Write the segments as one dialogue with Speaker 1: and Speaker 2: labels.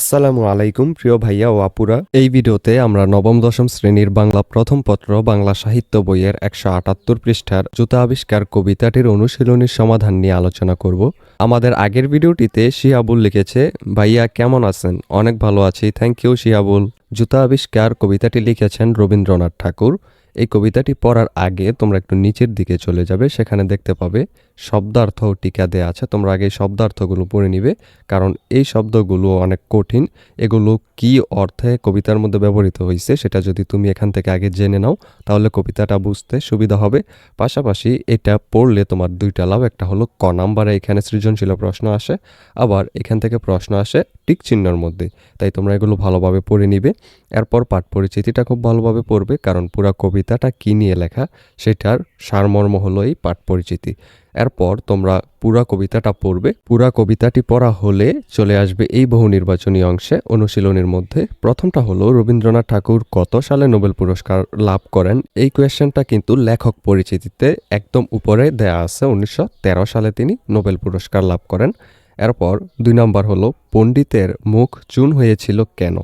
Speaker 1: আসসালামু আলাইকুম প্রিয় ভাইয়া ও আপুরা এই ভিডিওতে আমরা নবম দশম শ্রেণীর বাংলা প্রথম পত্র বাংলা সাহিত্য বইয়ের একশো আটাত্তর পৃষ্ঠার জুতা আবিষ্কার কবিতাটির অনুশীলনী সমাধান নিয়ে আলোচনা করব আমাদের আগের ভিডিওটিতে শিহাবুল লিখেছে ভাইয়া কেমন আছেন অনেক ভালো আছি থ্যাংক ইউ শিহাবুল জুতা আবিষ্কার কবিতাটি লিখেছেন রবীন্দ্রনাথ ঠাকুর এই কবিতাটি পড়ার আগে তোমরা একটু নিচের দিকে চলে যাবে সেখানে দেখতে পাবে শব্দার্থ টিকা দেওয়া আছে তোমরা আগে শব্দার্থগুলো পড়ে নিবে কারণ এই শব্দগুলো অনেক কঠিন এগুলো কি অর্থে কবিতার মধ্যে ব্যবহৃত হয়েছে সেটা যদি তুমি এখান থেকে আগে জেনে নাও তাহলে কবিতাটা বুঝতে সুবিধা হবে পাশাপাশি এটা পড়লে তোমার দুইটা লাভ একটা হলো ক নাম্বারে এখানে সৃজনশীল প্রশ্ন আসে আবার এখান থেকে প্রশ্ন আসে প্রতীক চিহ্নর মধ্যে তাই তোমরা এগুলো ভালোভাবে পড়ে নিবে এরপর পাঠ পরিচিতিটা খুব ভালোভাবে পড়বে কারণ পুরা কবিতাটা কী নিয়ে লেখা সেটার সারমর্ম হলো এই পাঠ পরিচিতি এরপর তোমরা পুরা কবিতাটা পড়বে পুরা কবিতাটি পড়া হলে চলে আসবে এই বহু নির্বাচনী অংশে অনুশীলনের মধ্যে প্রথমটা হলো রবীন্দ্রনাথ ঠাকুর কত সালে নোবেল পুরস্কার লাভ করেন এই কোয়েশ্চেনটা কিন্তু লেখক পরিচিতিতে একদম উপরে দেয়া আছে উনিশশো সালে তিনি নোবেল পুরস্কার লাভ করেন এরপর দুই নম্বর হলো পণ্ডিতের মুখ চুন হয়েছিল কেন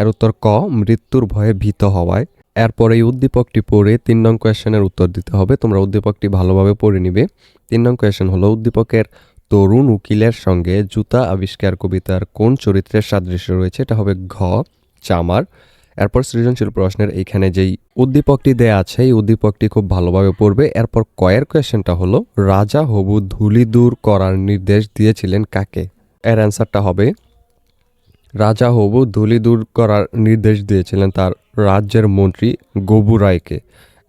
Speaker 1: এর উত্তর ক মৃত্যুর ভয়ে ভীত হওয়ায় এরপর এই উদ্দীপকটি পড়ে তিন নং কোয়েশনের উত্তর দিতে হবে তোমরা উদ্দীপকটি ভালোভাবে পড়ে নিবে তিন নং কোয়েশন হলো উদ্দীপকের তরুণ উকিলের সঙ্গে জুতা আবিষ্কার কবিতার কোন চরিত্রের সাদৃশ্য রয়েছে এটা হবে ঘ চামার এরপর সৃজনশীল প্রশ্নের এইখানে যেই উদ্দীপকটি দেয়া আছে এই উদ্দীপকটি খুব ভালোভাবে পড়বে এরপর কয়ের কোয়েশনটা হলো রাজা হবু ধুলি দূর করার নির্দেশ দিয়েছিলেন কাকে এর অ্যান্সারটা হবে রাজা হবু ধুলি দূর করার নির্দেশ দিয়েছিলেন তার রাজ্যের মন্ত্রী গবু রায়কে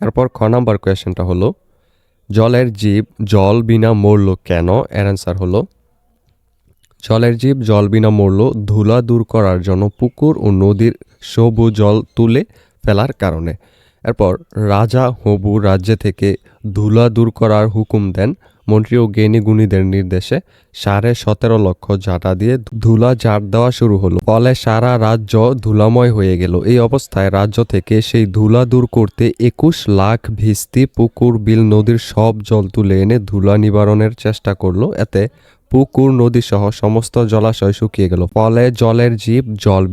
Speaker 1: এরপর খ নাম্বার কোয়েশ্চেনটা হলো জলের জীব জল বিনা মরল কেন এর অ্যান্সার হলো জলের জীব জল বিনা মরল ধুলা দূর করার জন্য পুকুর ও নদীর সবু জল তুলে ফেলার কারণে এরপর রাজা হবু রাজ্যে থেকে ধুলা দূর করার হুকুম দেন মন্ত্রী ও জ্ঞানীগুণীদের নির্দেশে সাড়ে সতেরো লক্ষ ঝাঁটা দিয়ে ধুলা ঝাড় দেওয়া শুরু হলো ফলে সারা রাজ্য ধুলাময় হয়ে গেল এই অবস্থায় রাজ্য থেকে সেই ধুলা দূর করতে একুশ লাখ ভিস্তি পুকুর বিল নদীর সব জল তুলে এনে ধুলা নিবারণের চেষ্টা করলো এতে পুকুর নদী সহ সমস্ত জলাশয় শুকিয়ে গেল ফলে জলের জীব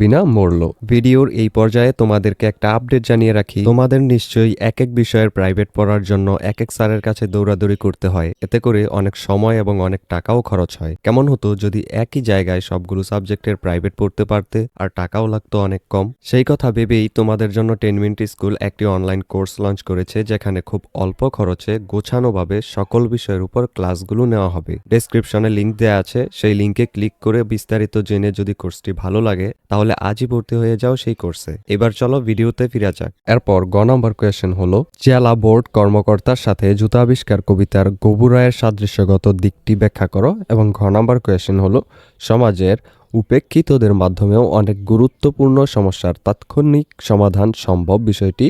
Speaker 1: বিনা মরল ভিডিওর এই পর্যায়ে তোমাদেরকে একটা আপডেট জানিয়ে রাখি তোমাদের নিশ্চয়ই এক এক বিষয়ের প্রাইভেট পড়ার জন্য এক এক স্যারের কাছে দৌড়াদৌড়ি করতে হয় এতে করে অনেক সময় এবং অনেক টাকাও খরচ হয় কেমন হতো যদি একই জায়গায় সবগুলো সাবজেক্টের প্রাইভেট পড়তে পারতে আর টাকাও লাগতো অনেক কম সেই কথা ভেবেই তোমাদের জন্য টেন মিনিট স্কুল একটি অনলাইন কোর্স লঞ্চ করেছে যেখানে খুব অল্প খরচে গোছানোভাবে সকল বিষয়ের উপর ক্লাসগুলো নেওয়া হবে ডিসক্রিপশনে লিঙ্ক লিঙ্ক দেওয়া আছে সেই লিঙ্কে ক্লিক করে বিস্তারিত জেনে যদি কোর্সটি ভালো লাগে তাহলে আজই ভর্তি হয়ে যাও সেই কোর্সে এবার চলো ভিডিওতে ফিরা যাক এরপর গ নম্বর কোয়েশন হলো জেলা বোর্ড কর্মকর্তার সাথে জুতা আবিষ্কার কবিতার গবুরায়ের সাদৃশ্যগত দিকটি ব্যাখ্যা করো এবং ঘ নম্বর কোয়েশন হলো সমাজের উপেক্ষিতদের মাধ্যমেও অনেক গুরুত্বপূর্ণ সমস্যার তাৎক্ষণিক সমাধান সম্ভব বিষয়টি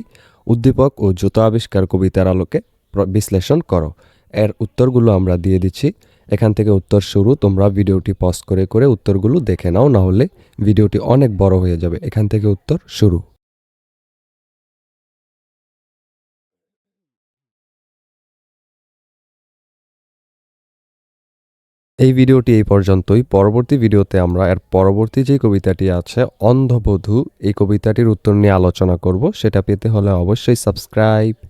Speaker 1: উদ্দীপক ও জুতা আবিষ্কার কবিতার আলোকে বিশ্লেষণ করো এর উত্তরগুলো আমরা দিয়ে দিচ্ছি এখান থেকে উত্তর শুরু তোমরা ভিডিওটি পজ করে করে উত্তরগুলো দেখে নাও না হলে ভিডিওটি অনেক বড় হয়ে যাবে এখান থেকে উত্তর শুরু এই ভিডিওটি এই পর্যন্তই পরবর্তী ভিডিওতে আমরা এর পরবর্তী যে কবিতাটি আছে অন্ধবধূ এই কবিতাটির উত্তর নিয়ে আলোচনা করব সেটা পেতে হলে অবশ্যই সাবস্ক্রাইব